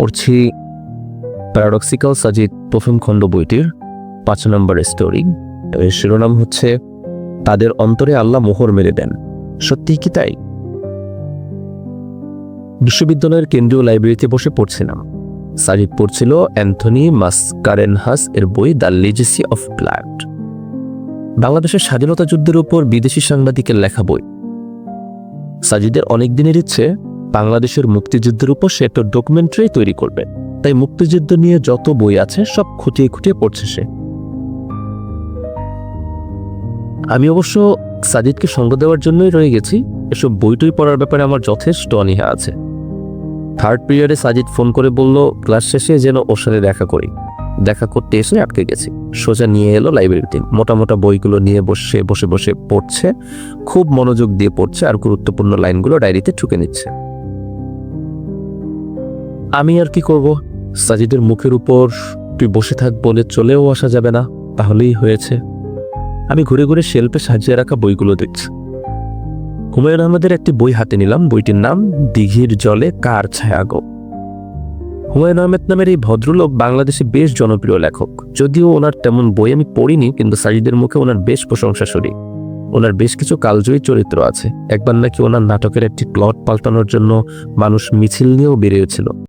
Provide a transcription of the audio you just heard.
পড়ছি প্যারাডক্সিক্যাল সাজিদ প্রথম খণ্ড বইটির পাঁচ নম্বর স্টোরি এর শিরোনাম হচ্ছে, তাদের অন্তরে আল্লাহ মোহর মেরে দেন। সত্যি কি তাই? বিশ্ববিদ্যালয়ের কেন্দ্রীয় লাইব্রেরিতে বসে পড়ছিলাম। সাজিদ পড়ছিল অ্যান্থনি মাসকারেনহাস এর বই দ্য লেজেসি অফ ব্লাড। বাংলাদেশের স্বাধীনতা যুদ্ধের উপর বিদেশি সাংবাদিকের লেখা বই। সাজিদের অনেক দিনের ইচ্ছে বাংলাদেশের মুক্তিযুদ্ধের উপর সে একটা ডকুমেন্টারি তৈরি করবে। তাই মুক্তিযুদ্ধ নিয়ে যত বই আছে, সব খুঁটিয়ে খুঁটিয়ে পড়ছে সে। আমি অবশ্য সাজিদকে সঙ্গ দেওয়ার জন্যই রয়ে গেছি। এসব বইটই পড়ার ব্যাপারে আমার যথেষ্ট অনীহা আছে। থার্ড পিরিয়ডে সাজিদ ফোন করে বলল, ক্লাস শেষে যেন ওর সাথে দেখা করি। দেখা করতে এসে আটকে গেছি। সোজা নিয়ে এলো লাইব্রেরিতে মোটা মোটা বইগুলো নিয়ে বসে বসে বসে পড়ছে। খুব মনোযোগ দিয়ে পড়ছে আর গুরুত্বপূর্ণ লাইনগুলো ডায়েরিতে ঠুকে নিচ্ছে। আমি আর কি করব? সাজিদের মুখের উপর তুই বসে থাক বলে চলেও আসা যাবে না, তাহলেই হয়েছে। আমি ঘুরে ঘুরে শেল্পে সাজিয়ে রাখা বইগুলো দেখছি। হুমায়ুন আহমেদের একটি বই হাতে নিলাম, বইটির নাম, দিঘির জলে কার ছায়া গো। হুমায়ুন আহমেদ নামের এই ভদ্রলোক বাংলাদেশে বেশ জনপ্রিয় লেখক। যদিও ওনার তেমন বই আমি পড়িনি, কিন্তু সাজিদের মুখে ওনার বেশ প্রশংসা শুনি ওনার বেশ কিছু কালজয়ী চরিত্র আছে। একবার নাকি ওনার নাটকের একটি প্লট পাল্টানোর জন্য মানুষ মিছিল নিয়েও বেরিয়েছিল।